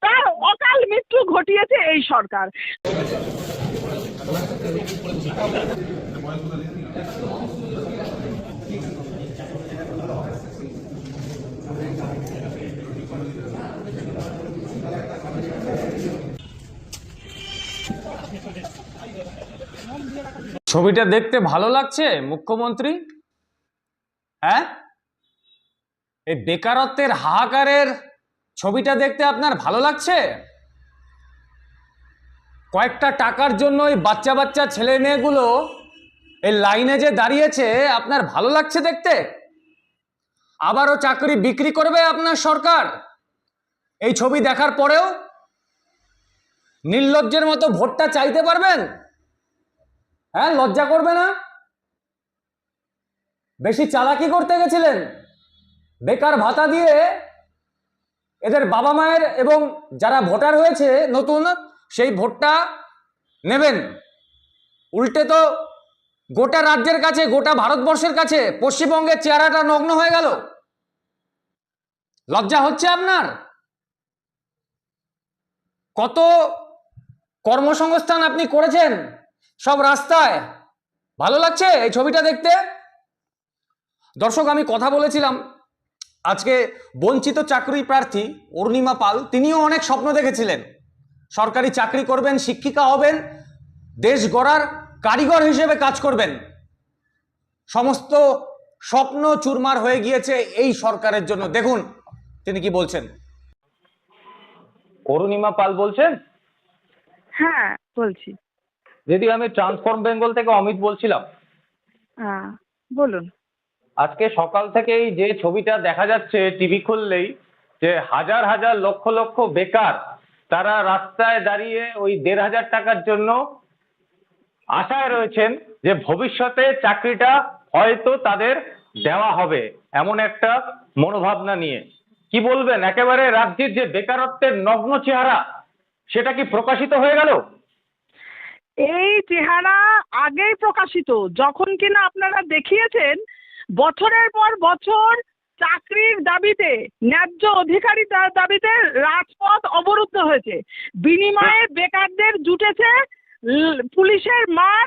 তার অকাল মৃত্যু ঘটিয়েছে এই সরকার। ছবিটা দেখতে ভালো লাগছে, মুখ্যমন্ত্রী? হ্যাঁ? এই বেকারত্বের হাহাকারের ছবিটা দেখতে আপনার ভালো লাগছে? কয়েকটা টাকার জন্য ওই বাচ্চা বাচ্চা ছেলে মেয়েগুলো এই লাইনে যে দাঁড়িয়েছে, আপনার ভালো লাগছে দেখতে? আবারও চাকরি বিক্রি করবে আপনার সরকার। এই ছবি দেখার পরেও নির্লজ্জের মতো ভোটটা চাইতে পারবেন? হ্যাঁ লজ্জা করবে না? বেশি চালাকি করতে গেছিলেন। বেকার ভাতা দিয়ে এদের বাবা মায়ের এবং যারা ভোটার হয়েছে নতুন, সেই ভোটটা নেবেন। উল্টে তো গোটা রাজ্যের কাছে, গোটা ভারতবর্ষের কাছে পশ্চিমবঙ্গের চেহারাটা নগ্ন হয়ে গেল। লজ্জা হচ্ছে আপনার? কত কর্মসংস্থান আপনি করেছেন সব রাস্তায়? ভালো লাগছে এই ছবিটা দেখতে? দর্শক, আমি কথা বলেছিলাম। আজকে বঞ্চিত চাকরি প্রার্থী অরুণিমা পাল তিনিও অনেক স্বপ্ন দেখেছিলেন। সরকারি চাকরি করবেন শিক্ষিকা হবেন দেশ গড়ার কারিগর হিসেবে কাজ করবেন। সমস্ত স্বপ্ন চুরমার হয়ে গিয়েছে এই সরকারের জন্য। দেখুন তিনি কি বলছেন। অরুণিমা পাল বলছেন? হ্যাঁ বলছি। দিদি আমি ট্রান্সফর্ম বেঙ্গল থেকে অমিত বলছিলাম। হ্যাঁ বলুন। আজকে সকাল থেকেই যে ছবিটা দেখা যাচ্ছে টিভি খুললেই, যে হাজার হাজার লক্ষ লক্ষ বেকার তারা রাস্তায় দাঁড়িয়ে ওই দেড় হাজার টাকার জন্য আশায় রয়েছেন যে ভবিষ্যতে চাকরিটা হয়তো তাদের দেওয়া হবে এমন একটা মনোভাবনা নিয়ে। কি বলবেন? একেবারে রাজ্যের যে বেকারত্বের নগ্ন চেহারা, সেটা কি প্রকাশিত হয়ে গেল? এই চেহারা আগেই প্রকাশিত। যখন কিনা আপনারা দেখিয়েছেন বছরের পর বছর চাকরির দাবিতে ন্যায্য অধিকারী দাবিতে রাজপথ অবরুদ্ধ হয়েছে। বিনিময়ে বেকারদের জুটেছে পুলিশের মার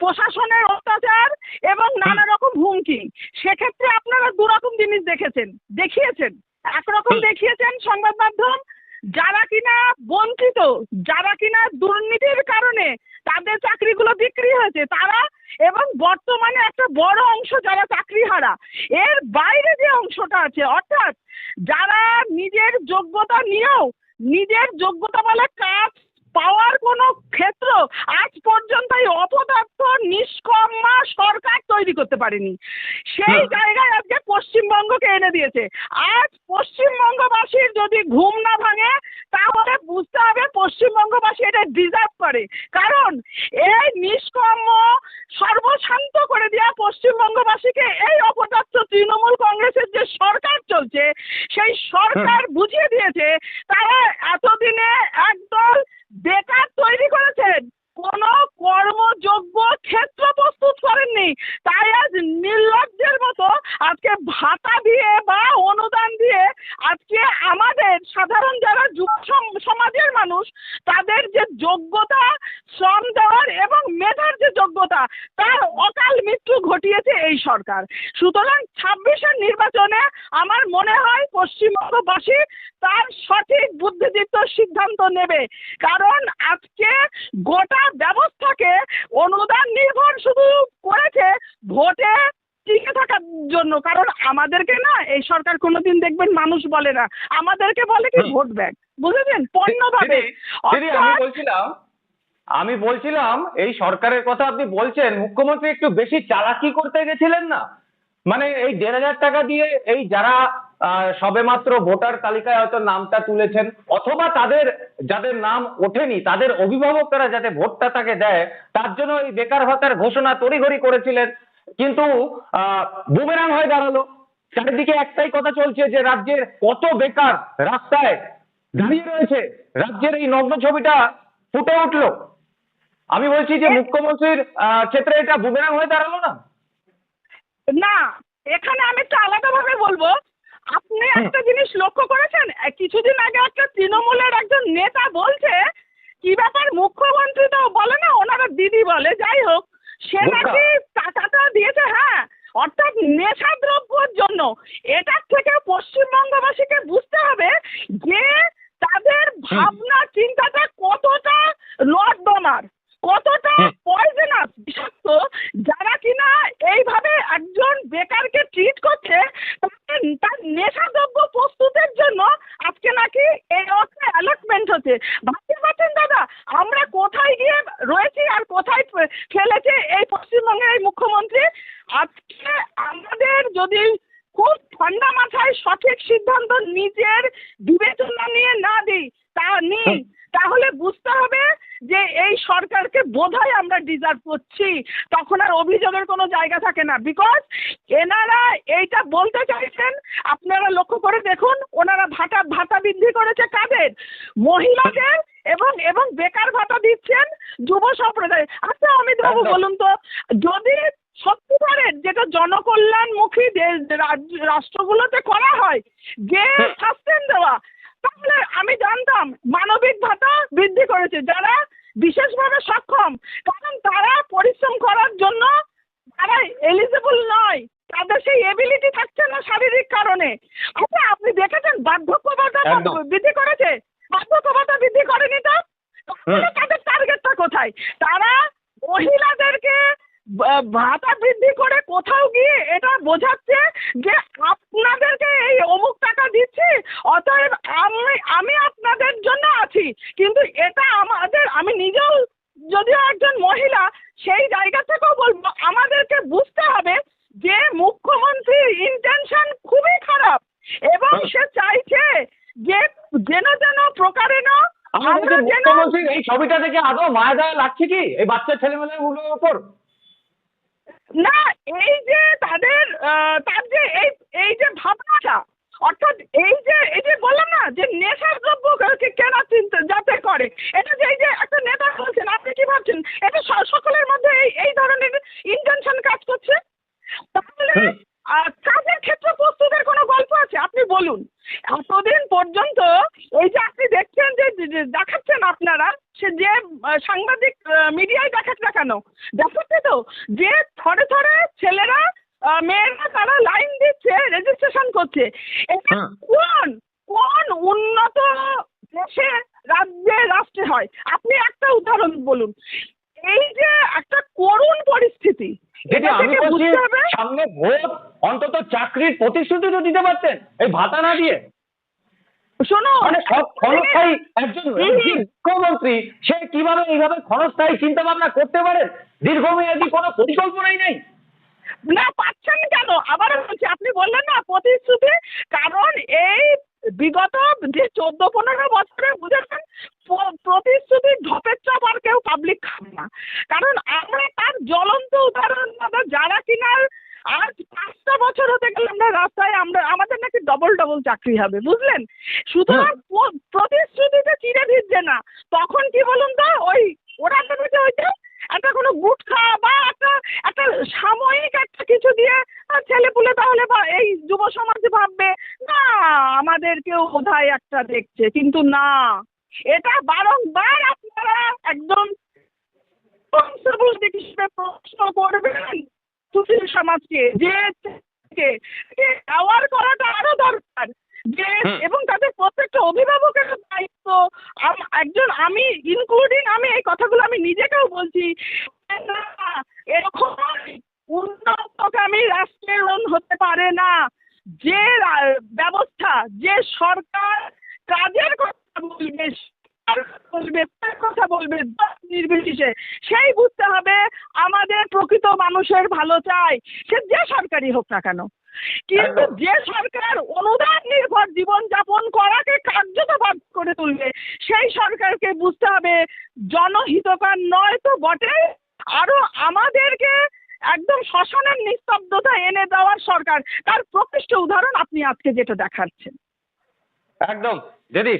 প্রশাসনের অত্যাচার এবং নানা রকম হুমকি। সেক্ষেত্রে আপনারা দু রকম জিনিস দেখেছেন দেখিয়েছেন। একরকম দেখিয়েছেন সংবাদ মাধ্যম। যারা কিনা বঞ্চিত যারা কিনা দুর্নীতির কারণে তাদের চাকরিগুলো বিক্রি হয়েছে তারা এবং বর্তমানে একটা বড় অংশ যারা চাকরি হারা এর বাইরে যে অংশটা আছে, অর্থাৎ যারা নিজের যোগ্যতা নিয়েও, নিজের যোগ্যতা বলে কাজ পাওয়ার কোনো ক্ষেত্র আজ পর্যন্ত এই অপদার্থ নিষ্কর্মা সরকার তৈরি করতে পারেনি। সেই জায়গায় আজকে পশ্চিমবঙ্গকে এনে দিয়েছে। আজ পশ্চিমবঙ্গবাসীর যদি ঘুম না ভাঙে তাহলে বুঝতে হবে পশ্চিমবঙ্গবাসী এটা ডিজার্ভ করে। কারণ এই নিষ্কর্ম সর্বশান্ত করে দেওয়া পশ্চিমবঙ্গবাসীকে এই অপদার্থ তৃণমূল কংগ্রেসের যে সরকার চলছে সেই সরকার বুঝিয়ে দিয়েছে তারা এতদিনে একদল বেকার তৈরি করেছেন। কোনো কর্মযোগ্য ক্ষেত্র প্রস্তুত করেননি। তাই আজ নির্লজ্জের মতো আজকে ভাতা দিয়ে বা অনুদান দিয়ে আজকে আমাদের সাধারণ যারা যুব সম- সমাজের মানুষ, তাদের যে যোগ্যতা, শ্রম দেওয়ার এবং মেধার যে যোগ্যতা, তার অকাল মৃত্যু ঘটিয়েছে এই সরকার। সুতরাং ছাব্বিশের নির্বাচনে আমার মনে হয় পশ্চিমবঙ্গবাসী তার সঠিক বুদ্ধিদীপ্ত সিদ্ধান্ত নেবে। কারণ আজকে গোটা ব্যবস্থাকে অনুদান নির্ভর শুধু করেছে ভোটে টিকে থাকার জন্য। কারণ আমাদেরকে না এই সরকার কোনোদিন দেখবেন মানুষ বলে না। আমাদেরকে বলে কি ভোট ব্যাংক। বুঝেছেন? পণ্য ভাবে আমি বলছিলাম আমি বলছিলাম এই সরকারের কথা আপনি বলছেন মুখ্যমন্ত্রী একটু বেশি চালাকি করতে গেছিলেন না? মানে এই দেড় হাজার টাকা দিয়ে এই যারা সবেমাত্র ভোটার তালিকায় হয়তো নামটা তুলেছেন, অথবা তাদের, যাদের নাম ওঠেনি, তাদের অভিভাবকরা যাতে ভোটটা তাকে দেয়, তার জন্য এই বেকার ভাতার ঘোষণা তড়িঘড়ি করেছিলেন। কিন্তু বুমেরাং হয়ে দাঁড়াল। চারিদিকে একটাই কথা চলছে যে রাজ্যের কত বেকার রাস্তায় দাঁড়িয়ে রয়েছে, রাজ্যের এই নগ্ন ছবিটা ফুটে উঠল। আমি বলছি যে মুখ্যমন্ত্রীর ক্ষেত্রে এটা বুমেরাং হয়ে দাঁড়াল না? না এখানে আমি একটু আলাদাভাবে বলব। আপনি একটা জিনিস লক্ষ্য করেছেন? কিছুদিন আগে একটা তৃণমূলের একজন নেতা বলছে কি ব্যাপার মুখ্যমন্ত্রী তো বলে না ওনারা দিদি বলে যাই হোক সে বোকা। নাকি টাকাটা দিয়েছে হ্যাঁ অর্থাৎ নেশাদ্রব্যর জন্য এটার থেকে পশ্চিমবঙ্গবাসীকে বুঝতে হবে যে তাদের ভাবনা চিন্তাটা কতটা নর্দমার কতটা হুম। পয়জনাস বিষাক্ত যারা কিনা এইভাবে একজন বেকারকে ট্রিট করছে তাকে তার নেশাদ্রব্য প্রস্তুতের জন্য আজকে নাকি এই অর্থে অ্যালটমেন্ট হচ্ছে ভাবতে পারছেন দাদা আমরা কোথায় গিয়ে রয়েছি আর কোথায় ফে- ফেলেছে এই পশ্চিমবঙ্গের এই মুখ্যমন্ত্রী আজকে আমাদের যদি খুব ঠান্ডা মাথায় সঠিক সিদ্ধান্ত নিজের বিবেচনা নিয়ে না দিই। তা নিই তাহলে বুঝতে হবে যে এই সরকারকে বোধহয় আমরা ডিজার্ভ করছি। তখন আর অভিযোগের কোনো জায়গা থাকে না। বিকজ এনারা এইটা বলতে চাইছেন আপনারা লক্ষ্য করে দেখুন ওনারা ভাতা ভাতা বৃদ্ধি করেছে কাদের? মহিলাদের এবং এবং বেকার ভাতা দিচ্ছেন যুব সম্প্রদায়। আচ্ছা অমিত বাবু বলুন তো যদি সত্যিকারের যেটা জনকল্যাণমুখী দেশ রাজ্য রাষ্ট্রগুলোতে করা হয় যে সাসপেন্ড দেওয়া তাহলে আমি জানতাম মানবিক ভাতা বৃদ্ধি করেছে যারা বিশেষভাবে সক্ষম কারণ তারা পরিশ্রম করার জন্য তারা এলিজিবল নয় তাদের সেই এবিলিটি থাকছে না শারীরিক কারণে আচ্ছা আপনি দেখেছেন বার্ধক্য ভাতা একদম। বৃদ্ধি করেছে বার্ধক্য ভাতা বৃদ্ধি করেনি তো তাহলে হুম। তাদের টার্গেটটা কোথায় তারা মহিলাদেরকে বা- ভাতা বৃদ্ধি করে কোথাও গিয়ে এটা বোঝাচ্ছে যে আপনাদেরকে এই অমুক টাকা দিচ্ছি অতএব আমি আমি আপনাদের জন্য আছি। কিন্তু এটা আমাদের আমি নিজেও যদিও একজন মহিলা সেই জায়গা থেকেও বলব আমাদেরকে বুঝতে হবে যে মুখ্যমন্ত্রীর ইন্টেনশন খুবই খারাপ। এবং সে চাইছে যে যেন যেন প্রকারেণ মুখ্যমন্ত্রীর এই ছবিটা দেখে আদৌ মায়া দয়া লাগছে কি? এই বাচ্চা ছেলেমেয়েগুলোর উপর? না, এই যে তাদের তার যে এই এই যে ভাবনাটা, অর্থাৎ এই যে এই যে বললাম না যে নেশার দ্রব্য কে- কেনা চিন্তা যাতে করে এটা যে এই যে একটা নেতা বলছেন আপনি কি ভাবছেন এটা স- সকলের মধ্যে এই এই ধরনের ইন্টেনশন কাজ করছে তাহলে হুম। আহ, কাজের ক্ষেত্রে প্রস্তুতের কোনো গল্প আছে আপনি বলুন এতদিন পর্যন্ত এই যে আপনি দেখছেন যে যে- যে দেখাচ্ছেন আপনারা সে যে আহ, সাংবাদিক মিডিয়ায় দেখাচ্ছে না কেন? দেখাচ্ছে তো? যে থরে থরে ছেলেরা মেয়েরা তারা লাইন দিচ্ছে রেজিস্ট্রেশন করছে। এটা কোন কোন উন্নত দেশে রাজ্যে রাষ্ট্রে হয়? আপনি একটা উদাহরণ বলুন। এই যে একটা করুণ পরিস্থিতি সামনে ভোট অন্তত চাকরির প্রতিশ্রুতি তো দিতে পারতেন এই ভাতা না দিয়ে। শোনো মানে সব ক্ষণস্থায়ী একজন মুখ্যমন্ত্রী সে কীভাবে এইভাবে ক্ষণস্থায়ী চিন্তা ভাবনা করতে পারেন দীর্ঘমেয়াদী কোনো পরিকল্পনাই নেই। না পাচ্ছেন কেন? আবারও বলছি আপনি বললেন না প্রতিশ্রুতি কারণ এই বিগত যে চোদ্দ পনেরো বছরে বুঝেছেন প্রতিশ্রুতির ঢপের চাপ আর কেউ পাবলিক খাবে না। কারণ আমরা তার জ্বলন্ত উদাহরণ যারা কিনা আজ পাঁচটা বছর হতে গেলে আমরা রাস্তায় আমরা আমাদের নাকি ডবল ডবল চাকরি হবে বুঝলেন সুতরাং প- প্রতিশ্রুতিতে চিড়ে ভিজছে না তখন কি বলুন তো ওই ওরা ভেবেছে ওই যে একটা কোনো গুটখা বা একটা একটা সাময়িক একটা কিছু দিয়ে ছেলে পুলে তাহলে বা এই যুব সমাজ ভাববে না আমাদেরকেও বোধহয় একটা দেখছে কিন্তু না। এটা বারংবার আপনারা একদম হিসেবে প্রশ্ন করবেন সুশীল সমাজকে যে অ্যাওয়ার করাটা আরও দরকার যে এবং তাদের প্রত্যেকটা অভিভাবকের দায়িত্ব। আম- একজন আমি ইনক্লুডিং আমি এই কথাগুলো আমি নিজেকেও বলছি এরকম উন্নতকামী রাষ্ট্রের হতে পারে না। যে ব্যবস্থা যে সরকার কাজের কথা বলবে? বলবে? তার কথা বলবে? নির্বিশেষে। সেই বুঝতে হবে আমাদের প্রকৃত মানুষের ভালো চাই। সে যে সরকারি হোক না কেন। কিন্তু যে সরকার অনুদান নির্ভর জীবন যাপন করাকে কার্যতবাদ করে তুলবে সেই সরকারকে বুঝতে হবে জনহিতকার নয় তো বটে আরও আমাদেরকে একদম শ্মশানের নিস্তব্ধতা এনে দেওয়ার সরকার। তার প্রকৃষ্ট উদাহরণ আপনি আজকে যেটা দেখাচ্ছেন। একদম দিদি